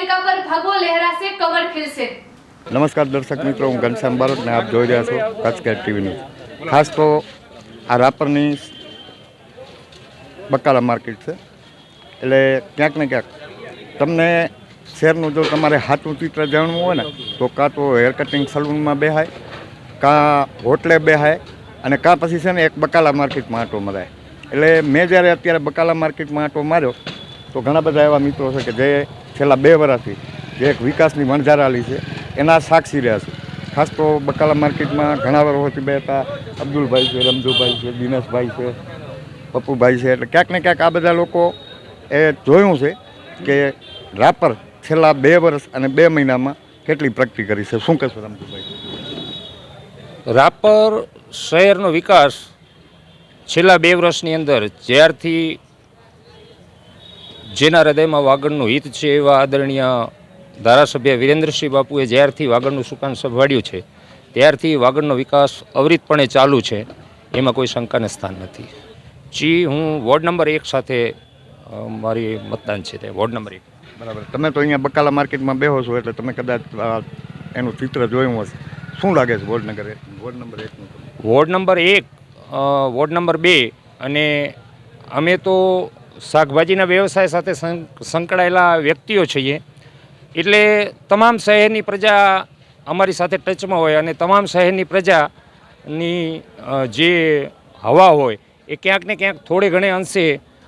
નગરપાલિકા પર ભગવો લહેરાશે, કમર ખીલશે. નમસ્કાર દર્શક મિત્રો, હું ઘનશ્યામ બારોટ ને આપ જોઈ રહ્યા છો કચ્છ કેટ ટીવી ન્યૂઝ. ખાસ તો આ રાપરની બકાલા માર્કેટ છે. એટલે ક્યાંક ને ક્યાંક તમને શહેરનું જો તમારે હાથું ચિત્ર જાણવું હોય ને, તો કાં તો હેર કટિંગ સલૂનમાં બેહાય, કાં હોટલે બેહાય, અને કાં પછી છે ને એક બકાલા માર્કેટમાં આંટો મરાય. એટલે મેં જ્યારે અત્યારે બકાલા માર્કેટમાં આંટો માર્યો, તો ઘણા બધા એવા મિત્રો છે કે જે છેલ્લા બે વર્ષથી જે એક વિકાસની વણઝારાલી છે, એના સાક્ષી રહ્યા છે. ખાસ તો બકાલા માર્કેટમાં ઘણા વર્ષોથી બે હતા અબ્દુલભાઈ છે, રમજુભાઈ છે, દિનેશભાઈ છે, પપ્પુભાઈ છે, એટલે ક્યાંક ને ક્યાંક આ બધા લોકો એ જોયું છે કે રાપર છેલ્લા બે વર્ષ અને બે મહિનામાં કેટલી પ્રગતિ કરી છે. શું કહેશો રમજુભાઈ? રાપર શહેરનો વિકાસ છેલ્લા બે વર્ષની અંદર જ્યારથી જેના હૃદયમાં વાગડનું હિત છે એવા આદરણીય ધારાસભ્ય વિરેન્દ્રસિંહ બાપુએ જ્યારથી વાગડનું સુકાન સંભાળ્યું છે ત્યારથી વાગડનો વિકાસ અવિરતપણે ચાલુ છે એમાં કોઈ શંકાને સ્થાન નથી. જી હું વોર્ડ નંબર એક સાથે મારી મતદાન છે તે વોર્ડ નંબર એક. બરાબર. તમે તો અહીંયા બકાલા માર્કેટમાં બેહો છો એટલે તમે કદાચ એનું ચિત્ર જોયું હશે. શું લાગે છે વોર્ડ નગર એક? વોર્ડ નંબર એકનું વોર્ડ નંબર એક વોર્ડ નંબર બે અને અમે તો શાકભાજીના વ્યવસાય સાથે સંકળાયેલા વ્યક્તિઓ છીએ. એટલે તમામ શહેરની પ્રજા અમારી સાથે ટચમાં હોય અને તમામ શહેરની પ્રજાની જે હવા હોય એ ક્યાંક ને ક્યાંક થોડે ઘણે અંશે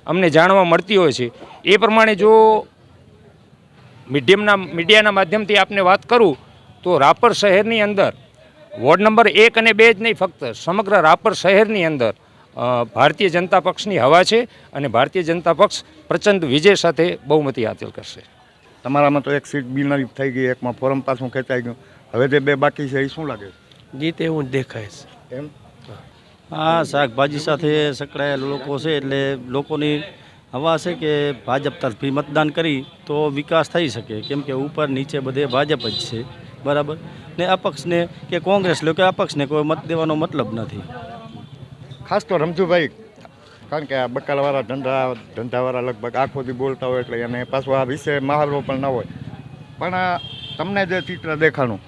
અમને જાણવા મળતી હોય છે. એ પ્રમાણે જો મીડિયમના, મીડિયાના માધ્યમથી આપને વાત કરું, તો રાપર શહેરની અંદર વોર્ડ નંબર એક અને બે જ નહીં, ફક્ત સમગ્ર રાપર શહેરની અંદર ભારતીય જનતા પક્ષની હવા છે અને ભારતીય જનતા પક્ષ પ્રચંડ વિજય સાથે બહુમતી હાંસલ કરશે. તમારામાં તો એક સીટ બિનરી થઈ ગઈ એકમાં ફોરમ પાછું ખેંચાઈ ગયું. હવે જે બે બાકી છે એ શું લાગે જીત એવું જ દેખાય છે. એમ? હા શાકભાજી સાથે સંકળાયેલા લોકો છે એટલે લોકોની હવા છે કે ભાજપ તરફી મતદાન કરી તો વિકાસ થઈ શકે. કેમ કે ઉપર નીચે બધે ભાજપ જ છે. બરાબર? ને અપક્ષને કે કોંગ્રેસ લો કે અપક્ષને કોઈ મત દેવાનો મતલબ નથી. ખાસ તો રમજુભાઈ, કારણ કે આ બકાલવાળા ધંધા, ધંધાવાળા લગભગ આખોથી બોલતા હોય એટલે એને પાછું આ વિષય મહાવરો પણ ના હોય. પણ તમને જે ચિત્ર દેખાણું,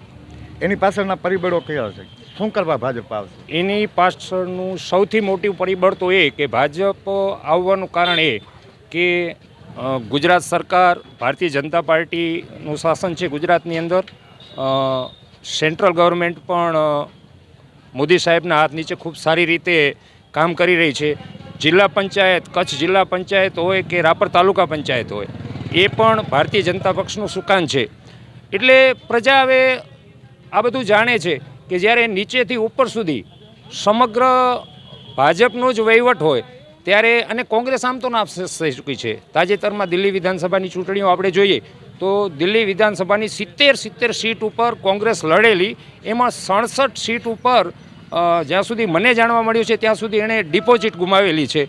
એની પાછળના પરિબળો કયા છે? શું કરવા ભાજપ આવશે? એની પાછળનું સૌથી મોટું પરિબળ તો એ કે ભાજપ આવવાનું કારણ એ કે ગુજરાત સરકાર, ભારતીય જનતા પાર્ટીનું શાસન છે ગુજરાતની અંદર. સેન્ટ્રલ ગવર્મેન્ટ પણ મોદી સાહેબના હાથ નીચે ખૂબ સારી રીતે કામ કરી રહી છે. જિલ્લા પંચાયત, કચ્છ જિલ્લા પંચાયત હોય કે રાપર તાલુકા પંચાયત હોય, એ પણ ભારતીય જનતા પક્ષનું સુકાન છે. એટલે પ્રજા હવે આ બધું જાણે છે કે જ્યારે નીચેથી ઉપર સુધી સમગ્ર ભાજપનો જ વહીવટ હોય, ત્યારે અને કોંગ્રેસ આમ તો નાફસ થઈ ચૂકી છે. તાજેતરમાં દિલ્હી વિધાનસભાની ચૂંટણીઓ આપણે જોઈએ, તો દિલ્હી વિધાનસભાની સિત્તેર સિત્તેર સીટ ઉપર કોંગ્રેસ લડેલી, એમાં સડસઠ સીટ ઉપર જ્યાં સુધી મને જાણવા મળ્યું છે, ત્યાં સુધી એણે ડિપોઝિટ ગુમાવેલી છે.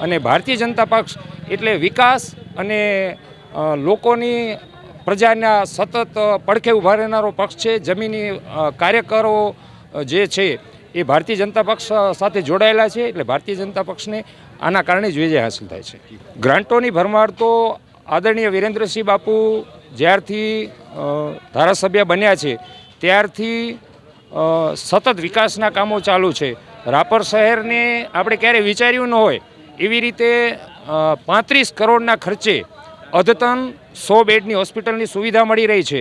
અને ભારતીય જનતા પક્ષ એટલે વિકાસ અને લોકોની પ્રજાના સતત પડખે ઊભા રહેનારો પક્ષ છે, જમીની કાર્યકરો જે છે, એ ભારતીય જનતા પક્ષ સાથે જોડાયેલા છે, એટલે ભારતીય જનતા પક્ષને આના કારણે જ વિજય હાંસલ થાય છે. ગ્રાન્ટોની ભરમાર તો આદરણીય વિરેન્દ્રસિંહ બાપુ જ્યારથી ધારાસભ્ય બન્યા છે, ત્યારથી સતત વિકાસના કામો ચાલુ છે. રાપર શહેરને આપણે ક્યારેય વિચાર્યું ન હોય એવી રીતે પાંત્રીસ કરોડના ખર્ચે અદ્યતન સો બેડની હોસ્પિટલની સુવિધા મળી રહી છે.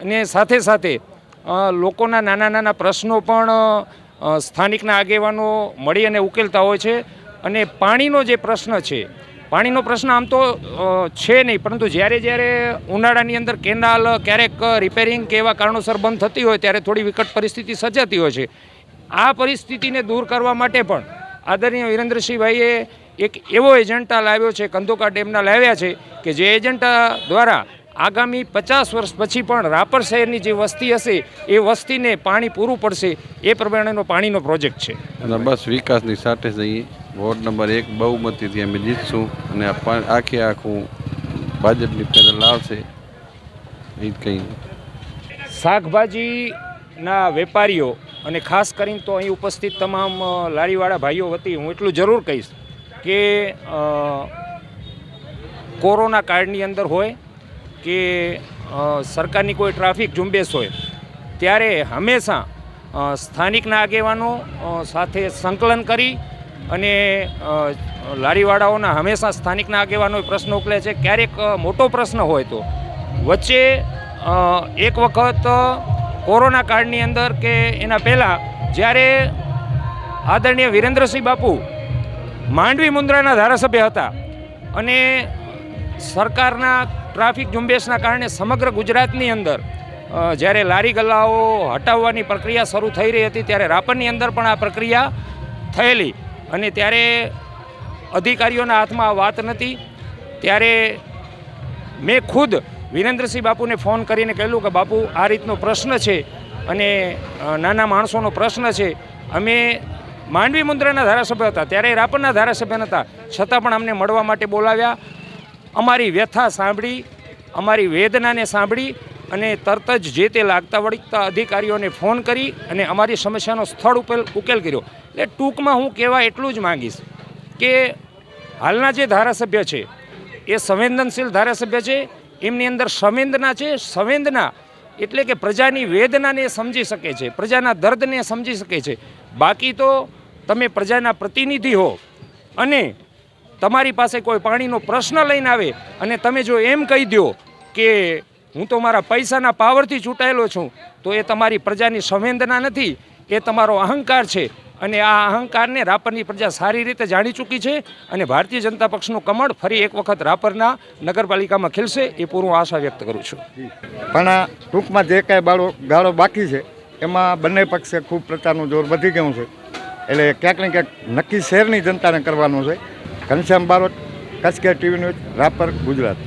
અને સાથે સાથે લોકોના નાના નાના પ્રશ્નો પણ સ્થાનિકના આગેવાનો મળી અને ઉકેલતા હોય છે. અને પાણીનો જે પ્રશ્ન છે પાણીનો પ્રશ્ન આમ તો છે નહીં, પરંતુ જ્યારે જ્યારે ઉનાળાની અંદર કેનાલ ક્યારેક રિપેરિંગ કે એવા કારણોસર બંધ થતી હોય, ત્યારે થોડી વિકટ પરિસ્થિતિ સર્જાતી હોય છે. આ પરિસ્થિતિને દૂર કરવા માટે પણ આદરણીય વિરેન્દ્રસિંહભાઈએ એક એવો એજન્ટા લાવ્યો છે, કંદોકા ડેમના લાવ્યા છે, કે જે એજન્ટા દ્વારા આગામી પચાસ વર્ષ પછી પણ રાપર શહેરની જે વસ્તી હશે, એ વસ્તીને પાણી પૂરું પડશે, એ પ્રમાણેનો પાણીનો પ્રોજેક્ટ છે. અને બસ વિકાસની સાથે જઈએ વોર્ડ નંબર એક બહુમતીથી અમે જીતશું અને આખે આખું ભાજપની પેનલ આવશે એ જ કંઈ શાકભાજીના વેપારીઓ અને ખાસ કરીને તો અહીં ઉપસ્થિત તમામ લારીવાળા ભાઈઓ વતી હું એટલું જરૂર કહીશ કે કોરોના કાળની અંદર હોય કે સરકારની કોઈ ટ્રાફિક ઝુંબેશ હોય, ત્યારે હંમેશા સ્થાનિકના આગેવાનો સાથે સંકલન કરી અને લારીવાળાઓના હંમેશા સ્થાનિકના આગેવાનો પ્રશ્ન ઉકલે છે, ક્યારેક મોટો પ્રશ્ન હોય તો. વચ્ચે એક વખત કોરોના કાળની અંદર કે એના પહેલાં, જ્યારે આદરણીય વિરેન્દ્રસિંહ બાપુ માંડવી મુન્દ્રાના ધારાસભ્ય હતા અને સરકારના ટ્રાફિક ઝુંબેશના કારણે સમગ્ર ગુજરાતની અંદર જ્યારે લારી ગલ્લાઓ હટાવવાની પ્રક્રિયા શરૂ થઈ રહી હતી, ત્યારે રાપરની અંદર પણ આ પ્રક્રિયા થયેલી. અને ત્યારે અધિકારીઓના હાથમાં આ વાત નથી. ત્યારે મેં ખુદ વિરેન્દ્રસિંહ બાપુને ફોન કરીને કહેલું કે બાપુ, આ રીતનો પ્રશ્ન છે અને નાના માણસોનો પ્રશ્ન છે. અમે માંડવી મુન્દ્રાના ધારાસભ્ય હતા, ત્યારે રાપરના ધારાસભ્ય નહોતા છતાં પણ અમને મળવા માટે બોલાવ્યા. અમારી વ્યથા સાંભળી, અમારી વેદનાને સાંભળી અને તરત જ જે તે લાગતા વળગતા અધિકારીઓને ફોન કરી અને અમારી સમસ્યાનો સ્થળ ઉકેલ ઉકેલ કર્યો. એટલે ટૂંકમાં હું કહેવા એટલું જ માગીશ કે હાલના જે ધારાસભ્ય છે, એ સંવેદનશીલ ધારાસભ્ય છે, એમની અંદર સંવેદના છે, સંવેદના એટલે કે પ્રજાની વેદનાને સમજી શકે છે, પ્રજાના દર્દને સમજી શકે છે. બાકી તો તમે પ્રજાના પ્રતિનિધિ હો અને તમારી પાસે કોઈ પાણીનો પ્રશ્ન લઈને આવે અને તમે જો એમ કહી દો કે હું તો મારા પૈસાના પાવરથી ચૂંટાયેલો છું, તો એ તમારી પ્રજાની સંવેદના નથી, એ તમારો અહંકાર છે અને આ અહંકારને રાપરની પ્રજા સારી રીતે જાણી ચૂકી છે અને ભારતીય જનતા પક્ષનું કમળ ફરી એક વખત રાપરના નગરપાલિકામાં ખીલશે એ પૂરું આશા વ્યક્ત કરું છું. પણ આ ટૂંકમાં જે કાંઈ બાળો ગાળો બાકી છે, એમાં બંને પક્ષે ખૂબ પ્રચારનું જોર વધી ગયું છે. એટલે ક્યાંક ને ક્યાંક નક્કી શહેરની જનતાને કરવાનું છે. ઘનશ્યામ બારોટ, કચ્છ કે ટીવી ન્યૂઝ, રાપર, ગુજરાત.